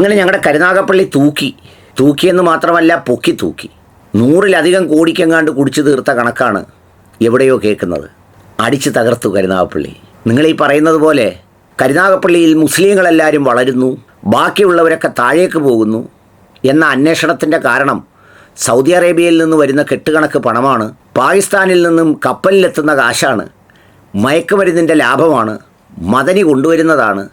അങ്ങനെ ഞങ്ങളുടെ കരുനാഗപ്പള്ളി തൂക്കി. തൂക്കിയെന്ന് മാത്രമല്ല പൊക്കി തൂക്കി. നൂറിലധികം കോടിക്കെങ്ങാണ്ട് കുടിച്ചു തീർത്ത കണക്കാണ് എവിടെയോ കേൾക്കുന്നത്. അടിച്ച് തകർത്തു കരുനാഗപ്പള്ളി. നിങ്ങൾ ഈ പറയുന്നത് പോലെ കരുനാഗപ്പള്ളിയിൽ മുസ്ലിങ്ങളെല്ലാവരും വളരുന്നു ബാക്കിയുള്ളവരൊക്കെ താഴേക്ക് പോകുന്നു എന്ന അന്വേഷണത്തിന്റെ കാരണം സൗദി അറേബ്യയിൽ നിന്ന് വരുന്ന കെട്ടുകണക്ക് പണമാണ് പാകിസ്ഥാനിൽ നിന്നും കപ്പലിലെത്തുന്ന കാശാണ് മയക്കുമരുന്നിന്റെ ലാഭമാണ് മദനി കൊണ്ടുവരുന്നതാണ്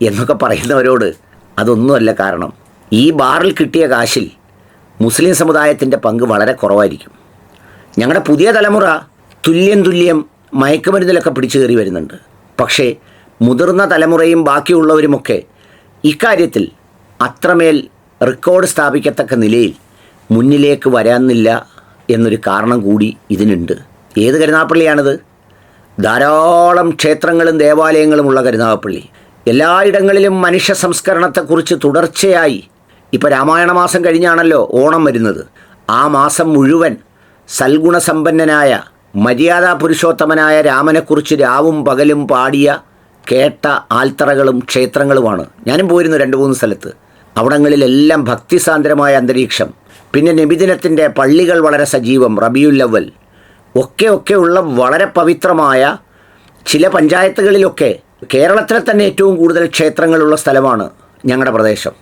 എന്നൊക്കെ പറയുന്നവരോട് അതൊന്നുമല്ല കാരണം. ഈ ബാറിൽ കിട്ടിയ കാശിൽ മുസ്ലിം സമുദായത്തിന്റെ പങ്ക് വളരെ കുറവായിരിക്കും. ഞങ്ങളുടെ പുതിയ തലമുറ തുല്യം തുല്യം മയക്കുമരുന്നിലൊക്കെ പിടിച്ചു കയറി വരുന്നുണ്ട്. പക്ഷേ മുതിർന്ന തലമുറയും ബാക്കിയുള്ളവരുമൊക്കെ ഇക്കാര്യത്തിൽ അത്രമേൽ റെക്കോർഡ് സ്ഥാപിക്കത്തക്ക നിലയിൽ മുന്നിലേക്ക് വരാനില്ല എന്നൊരു കാരണം കൂടി ഇതിനുണ്ട്. ഏത് കരുനാഗപ്പള്ളിയാണിത്? ധാരാളം ക്ഷേത്രങ്ങളും ദേവാലയങ്ങളും ഉള്ള കരുനാഗപ്പള്ളി. എല്ലായിടങ്ങളിലും മനുഷ്യ സംസ്കരണത്തെക്കുറിച്ച് തുടർച്ചയായി ഇപ്പോൾ രാമായണ മാസം കഴിഞ്ഞാണല്ലോ ഓണം വരുന്നത്. ആ മാസം മുഴുവൻ സൽഗുണസമ്പന്നനായ മര്യാദാ പുരുഷോത്തമനായ രാമനെക്കുറിച്ച് രാവും പകലും പാടിയ കേട്ട ആൽത്തറകളും ക്ഷേത്രങ്ങളുമാണ്. ഞാനും പോയിരുന്നു രണ്ട് മൂന്ന് സ്ഥലത്ത്. അവിടങ്ങളിലെല്ലാം ഭക്തിസാന്ദ്രമായ അന്തരീക്ഷം. പിന്നെ നബിദിനത്തിന്റെ പള്ളികൾ വളരെ സജീവം റബിയുല്ലവൽ ഒക്കെ ഒക്കെ വളരെ പവിത്രമായ ചില പഞ്ചായത്തുകളിലൊക്കെ കേരളത്തിലെ തന്നെ ഏറ്റവും കൂടുതൽ ക്ഷേത്രങ്ങളുള്ള സ്ഥലമാണ് ഞങ്ങളുടെ പ്രദേശം.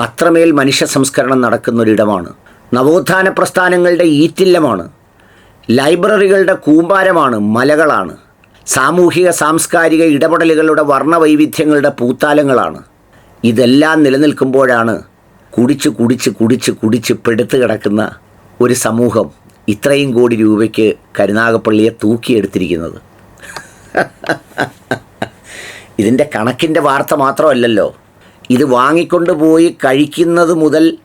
അത്രമേൽ മനുഷ്യ സംസ്കരണം നടക്കുന്നൊരിടമാണ്. നവോത്ഥാന പ്രസ്ഥാനങ്ങളുടെ ഈറ്റില്ലമാണ്. ലൈബ്രറികളുടെ കൂമ്പാരമാണ് മലകളാണ്. സാമൂഹിക സാംസ്കാരിക ഇടപെടലുകളുടെ വർണവൈവിധ്യങ്ങളുടെ പൂത്താലങ്ങളാണ്. ഇതെല്ലാം നിലനിൽക്കുമ്പോഴാണ് കുടിച്ച് കുടിച്ച് കുടിച്ച് കുടിച്ച് പെടുത്തു കിടക്കുന്ന ഒരു സമൂഹം ഇത്രയും കോടി രൂപയ്ക്ക് കരുനാഗപ്പള്ളിയെ തൂക്കിയെടുത്തിരിക്കുന്നത്. ഇതിന്റെ കണക്കിന്റെ വാർത്ത മാത്രമല്ലല്ലോ. ഇത് വാങ്ങിക്കൊണ്ട് പോയി കഴിക്കുന്നത് മുതൽ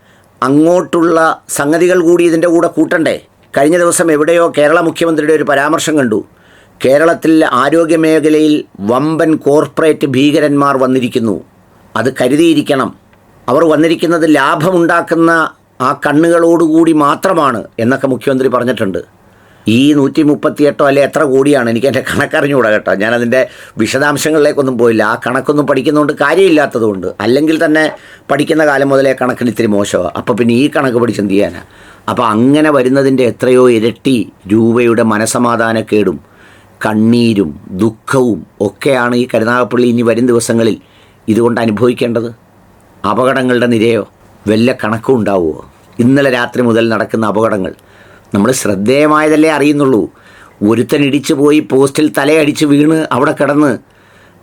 അങ്ങോട്ടുള്ള സംഗതികൾ കൂടി ഇതിന്റെ കൂടെ കൂട്ടണ്ടേ? കഴിഞ്ഞ ദിവസം എവിടെയോ കേരള മുഖ്യമന്ത്രിയുടെ ഒരു പരാമർശം കണ്ടു. കേരളത്തിൽ ആരോഗ്യ മേഖലയിൽ വമ്പൻ കോർപ്പറേറ്റ് ഭീകരന്മാർ വന്നിരിക്കുന്നു. അത് കരുതിയിരിക്കണം. അവർ വന്നിരിക്കുന്നത് ലാഭമുണ്ടാക്കുന്ന ആ കണ്ണുകളോടുകൂടി മാത്രമാണ് എന്നൊക്കെ മുഖ്യമന്ത്രി പറഞ്ഞിട്ടുണ്ട്. ഈ നൂറ്റി മുപ്പത്തിയെട്ടോ അല്ലെ എത്ര കൂടിയാണ് എനിക്ക് എന്റെ കണക്കറിഞ്ഞുകൂടാ കേട്ടോ. ഞാനതിന്റെ വിശദാംശങ്ങളിലേക്കൊന്നും പോയില്ല. ആ കണക്കൊന്നും പഠിക്കുന്നതുകൊണ്ട് കാര്യമില്ലാത്തതുകൊണ്ട് അല്ലെങ്കിൽ തന്നെ പഠിക്കുന്ന കാലം മുതലേ കണക്കിന് ഇത്തിരി മോശമാണ് അപ്പോൾ പിന്നെ ഈ കണക്ക് പഠിച്ച് എന്ത് ചെയ്യാനാ? അപ്പോൾ അങ്ങനെ വരുന്നതിന്റെ എത്രയോ ഇരട്ടി രൂപയുടെ മനസമാധാനക്കേടും കണ്ണീരും ദുഃഖവും ഒക്കെയാണ് ഈ കരുനാഗപ്പള്ളി ഇനി വരും ദിവസങ്ങളിൽ ഇതുകൊണ്ട് അനുഭവിക്കേണ്ടത്? അപകടങ്ങളുടെ നിരയോ? വല്ല കണക്കും ഉണ്ടാവുമോ ഇന്നലെ രാത്രി മുതൽ നടക്കുന്ന അപകടങ്ങൾ നമ്മൾ ശ്രദ്ധേയമായതല്ലേ അറിയുന്നുള്ളൂ. ഒരുത്തൻ ഇടിച്ചു പോയി പോസ്റ്റിൽ തലയടിച്ച് വീണ് അവിടെ കിടന്ന്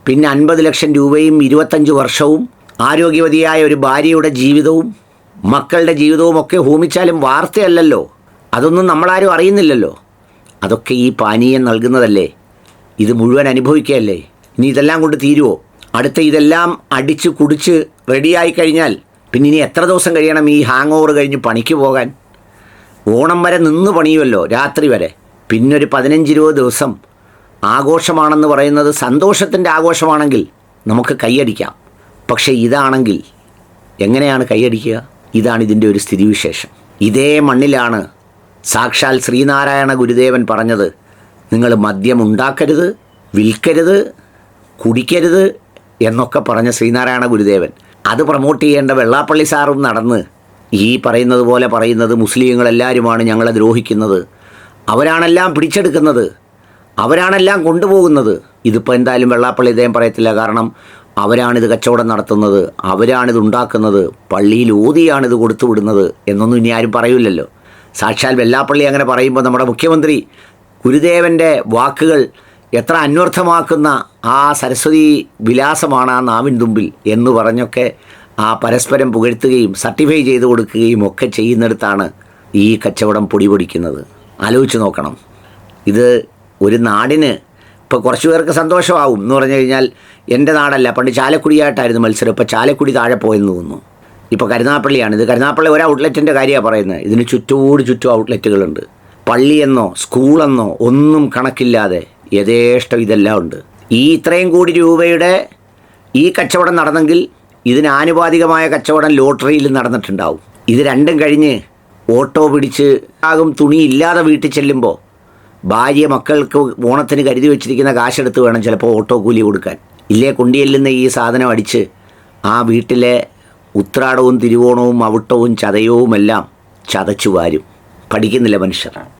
പിന്നെ അൻപത് ലക്ഷം രൂപയും ഇരുപത്തഞ്ച് വർഷവും ആരോഗ്യവതിയായ ഒരു ഭാര്യയുടെ ജീവിതവും മക്കളുടെ ജീവിതവും ഒക്കെ ഹോമിച്ചാലും വാർത്തയല്ലല്ലോ. അതൊന്നും നമ്മളാരും അറിയുന്നില്ലല്ലോ. അതൊക്കെ ഈ പാനീയം നൽകുന്നതല്ലേ? ഇത് മുഴുവൻ അനുഭവിക്കുകയല്ലേ? ഇനി ഇതെല്ലാം കൊണ്ട് തീരുവോ? അടുത്ത ഇതെല്ലാം അടിച്ച് കുടിച്ച് റെഡിയായി കഴിഞ്ഞാൽ പിന്നെ ഇനി എത്ര ദിവസം കഴിയണം ഈ ഹാങ് ഓവർ കഴിഞ്ഞ് പണിക്ക് പോകാൻ? ഓണം വരെ നിന്ന് പണിയുമല്ലോ രാത്രി വരെ. പിന്നൊരു പതിനഞ്ചിരുപത് ദിവസം ആഘോഷമാണെന്ന് പറയുന്നത് സന്തോഷത്തിന്റെ ആഘോഷമാണെങ്കിൽ നമുക്ക് കൈയടിക്കാം. പക്ഷേ ഇതാണെങ്കിൽ എങ്ങനെയാണ് കൈയടിക്കുക? ഇതാണ് ഇതിന്റെ ഒരു സ്ഥിതിവിശേഷം. ഇതേ മണ്ണിലാണ് സാക്ഷാൽ ശ്രീനാരായണ ഗുരുദേവൻ പറഞ്ഞത് നിങ്ങൾ മദ്യം ഉണ്ടാക്കരുത് വിൽക്കരുത് കുടിക്കരുത് എന്നൊക്കെ പറഞ്ഞ ശ്രീനാരായണ ഗുരുദേവൻ. അത് പ്രൊമോട്ട് ചെയ്യേണ്ട വെള്ളാപ്പള്ളി സാറും നടന്ന് ഈ പറയുന്നത് പോലെ പറയുന്നത് മുസ്ലിങ്ങളെല്ലാവരുമാണ് ഞങ്ങളെ ദ്രോഹിക്കുന്നത്. അവരാണെല്ലാം പിടിച്ചെടുക്കുന്നത്. അവരാണെല്ലാം കൊണ്ടുപോകുന്നത്. ഇതിപ്പോൾ എന്തായാലും വെള്ളാപ്പള്ളി ഇദ്ദേഹം പറയത്തില്ല. കാരണം അവരാണിത് കച്ചവടം നടത്തുന്നത്. അവരാണിത് ഉണ്ടാക്കുന്നത്. പള്ളിയിൽ ഓതിയാണിത് കൊടുത്തു വിടുന്നത് എന്നൊന്നും ഇനി ആരും പറയില്ലല്ലോ സാക്ഷാൽ വെള്ളാപ്പള്ളി അങ്ങനെ പറയുമ്പോൾ നമ്മുടെ മുഖ്യമന്ത്രി ഗുരുദേവന്റെ വാക്കുകൾ എത്ര അന്വർത്ഥമാക്കുന്ന ആ സരസ്വതി വിലാസമാണ് ആ നാവിൻ തുമ്പിൽ എന്ന് പറഞ്ഞൊക്കെ ആ പരസ്പരം പുകഴ്ത്തുകയും സർട്ടിഫൈ ചെയ്ത് കൊടുക്കുകയും ഒക്കെ ചെയ്യുന്നിടത്താണ് ഈ കച്ചവടം പൊടി പൊടിക്കുന്നത് ആലോചിച്ച് നോക്കണം. ഇത് ഒരു നാടിന് ഇപ്പോൾ കുറച്ച് പേർക്ക് സന്തോഷമാവും എന്ന് പറഞ്ഞു കഴിഞ്ഞാൽ എന്റെ നാടല്ല പണ്ട് ചാലക്കുടിയായിട്ടായിരുന്നു മത്സരം ഇപ്പോൾ ചാലക്കുടി താഴെ പോയെന്ന് തോന്നുന്നു. ഇപ്പോൾ കരുനാപ്പള്ളിയാണ്. ഇത് കരുനാപ്പള്ളി ഒരു ഔട്ട്ലെറ്റിന്റെ കാര്യമാണ് പറയുന്നത്. ഇതിന് ചുറ്റോട് ചുറ്റും ഔട്ട്ലെറ്റുകളുണ്ട് പള്ളിയെന്നോ സ്കൂളെന്നോ ഒന്നും കണക്കില്ലാതെ യഥേഷ്ടം ഇതെല്ലാം ഉണ്ട്. ഈ ഇത്രയും കോടി രൂപയുടെ ഈ കച്ചവടം നടന്നെങ്കിൽ ഇതിന് ആനുപാതികമായ കച്ചവടം ലോട്ടറിയിൽ നടന്നിട്ടുണ്ടാവും. ഇത് രണ്ടും കഴിഞ്ഞ് ഓട്ടോ പിടിച്ച് ആകും തുണി ഇല്ലാതെ വീട്ടിൽ ചെല്ലുമ്പോൾ ഭാര്യ മക്കൾക്ക് ഓണത്തിന് കരുതി വെച്ചിരിക്കുന്ന കാശെടുത്ത് വേണം ചിലപ്പോൾ ഓട്ടോ കൂലി കൊടുക്കാൻ. ഇല്ലേ കൊണ്ടിയെല്ലുന്ന ഈ സാധനം അടിച്ച് ആ വീട്ടിലെ ഉത്രാടവും തിരുവോണവും അവിട്ടവും ചതയവുമെല്ലാം ചതച്ചു വാരും. പഠിക്കുന്നില്ല മനുഷ്യർ.